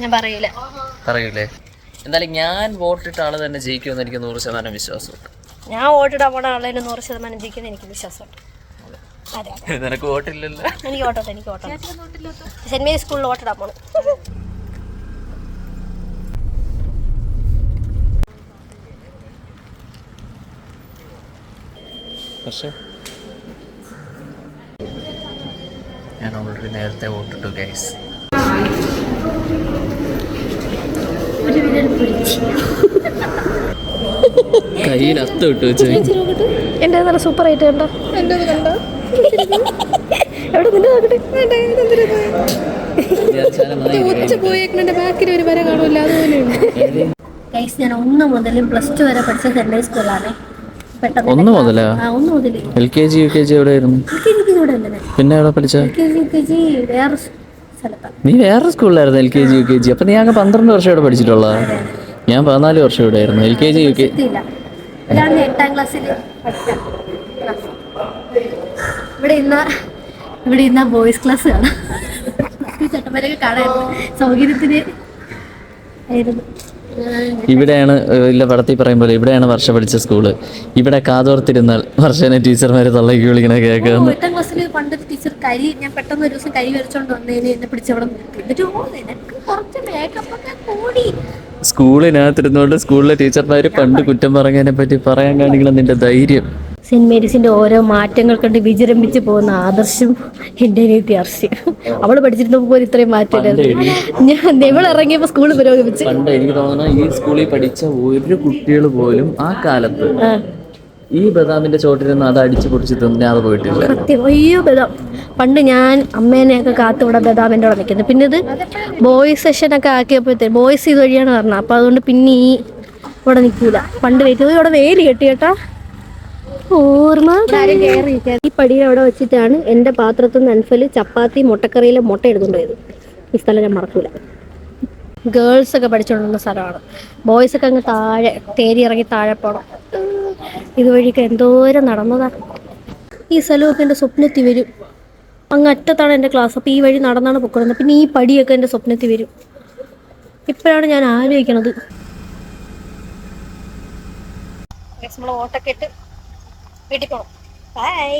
ഞാൻ പറയില്ല പറയൂലേ? എന്തായാലും ഞാൻ വോട്ടിട്ട ആൾ തന്നെ ജയിക്കുമെന്ന് എനിക്ക് നൂറ് ശതമാനം വിശ്വാസമുണ്ട്. ഞാൻ വോട്ടിടാൻ പോണ ആളെ നൂറ് ശതമാനം ജയിക്കുന്ന എനിക്ക് വിശ്വാസമുണ്ട്. അതെ. നിനക്ക് വോട്ടില്ലല്ലോ. എനിക്ക് ഓട്ടോട്ടെ എനിക്ക് ഓട്ടോ സെന്റ് മേരി സ്കൂളിൽ വോട്ടിടാൻ പോണം. പക്ഷേ ഞാൻ ഓൾറെഡി നേരത്തെ വോട്ടിട്ടു ഗൈസ് കയ്യിൽ അത്ത് വെച്ച് എന്റെ നല്ല സൂപ്പർ ആയിട്ട് കണ്ടോ? എവിടെ നിന്റെ നോക്കട്ടെ? പോയേക്കണ ബാക്കിൽ ഒരു വര കാണൂല അതുപോലെ ഗൈസ് ഞാൻ ഒന്ന് മുതൽ പ്ലസ് ടു വരെ പഠിച്ച സ്കൂളാണ് ഒന്ന് മുതലാ? L K G U K G എവിടെയായിരുന്നു? പിന്നെ എവിടെ പഠിച്ച? നീ വേറെ സ്കൂളിലായിരുന്നു L K G U K G അപ്പൊ നീ ആകെ പന്ത്രണ്ട് വർഷം ഇവിടെ പഠിച്ചിട്ടുള്ള ഞാൻ പതിനാല് വർഷം ഇവിടെ ആയിരുന്നു. L K G U K എട്ടാം ക്ലാസ്സിൽ ഇവിടെ ഇന്ന ഇവിടെ ഇന്ന ബോയ്സ് ക്ലാസ് കാണാം ചട്ടപ്പരൊക്കെ കാണാൻ സൗകര്യത്തിന് ആയിരുന്നു. ഇവിടെയാണ് ഇല്ല പടത്തിൽ പറയും പോലെ ഇവിടെയാണ് വർഷ പഠിച്ച സ്കൂൾ. ഇവിടെ കാതോർത്തിരുന്നാൽ വർഷനെ ടീച്ചർമാരെ തള്ളക്കി വിളിക്കണ കേൾക്കുന്നു. ഓ, എട്ടാം ക്ലാസ്സിൽ പണ്ടൊരു ടീച്ചർ കരി ഞാൻ പെട്ടെന്ന് ഒരു ദിവസം കരി വരച്ചോണ്ട് വന്നതിന് എന്നെ പിടിച്ചവിടെ നിർത്തി എന്നിട്ട് ഓ നിനക്ക് കുറച്ച് മേക്കപ്പ് ഒക്കെ കൂടി. സ്കൂളിനകത്തിരുന്നോണ്ട് സ്കൂളിലെ ടീച്ചർമാര് പണ്ട് കുറ്റം പറഞ്ഞതിനെ പറ്റി പറയാൻ കാണിക്കണം നിന്റെ ധൈര്യം. സെന്റ് മേരീസിന്റെ ഓരോ മാറ്റങ്ങൾ കണ്ട് വിജൃംഭിച്ച് പോകുന്ന ആദർശം എന്റെ അനിയത്തി അർശി അവൾ പഠിച്ചിരുന്നപ്പോൾ പോലും ഇത്രയും മാറ്റമില്ലായിരുന്നു ഞാൻ ഇവൾ ഇറങ്ങിയപ്പോൾ സ്കൂൾ പുരോഗമിച്ച്. പണ്ട് എനിക്ക് തോന്നുന്നു ഈ സ്കൂളിൽ പഠിച്ച ഒരു കുട്ടികൾ പോലും ആ കാലത്ത് ഈ ബദാമിന്റെ ചോട്ടിൽ അത് അടിച്ചു പൊടിച്ച് തിന്നാതെ പോയിട്ടില്ല. സത്യം. അയ്യോ ബദാം. പണ്ട് ഞാൻ അമ്മേനെയൊക്കെ കാത്ത് ഇവിടെ ബദാമിന്റെ അവിടെ നിൽക്കുന്നത് പിന്നെ ഇത് ബോയ്സ് സെഷനൊക്കെ ആക്കിയപ്പോഴത്തേക്ക് ബോയ്സ് ഇത് വഴിയാണ് പറഞ്ഞത്. അപ്പോൾ അതുകൊണ്ട് പിന്നെ ഈ ഇവിടെ നിൽക്കൂല. പണ്ട് വെയിറ്റ് ഇവിടെ വേലി കെട്ടി കേട്ടാ. ഓർമ്മ. ഈ പടിയിൽ അവിടെ വെച്ചിട്ടാണ് എന്റെ പാത്രത്തിൽ നിന്ന് അൻഫൽ ചപ്പാത്തി മുട്ടക്കറിയിലെ മുട്ട എടുത്തുകൊണ്ട് പോയത് ഈ സ്ഥലം ഞാൻ മറക്കൂല. ഗേൾസ് ഒക്കെ പഠിച്ചുകൊണ്ടിരുന്ന സ്ഥലമാണ്. ബോയ്സ് ഒക്കെ അങ്ങ് താഴെ തേരി ഇറങ്ങി താഴെ പോകണം ഇതുവഴിയൊക്കെ എന്തോരം നടന്നതാ. ഈ സ്ഥലമൊക്കെ എന്റെ സ്വപ്നത്തിൽ വരും. അങ്ങ് അറ്റത്താണ് എന്റെ ക്ലാസ് അപ്പോൾ ഈ വഴി നടന്നാണ് പൊക്കുന്നത് പിന്നെ ഈ പടിയൊക്കെ എന്റെ സ്വപ്നത്തിൽ വരും. ഇപ്പോഴാണ് ഞാൻ ആലോചിക്കണത്. നമ്മൾ ഓട്ടൊക്കെ ഇട്ട് வீட்டுக்கு போகணும் பாய்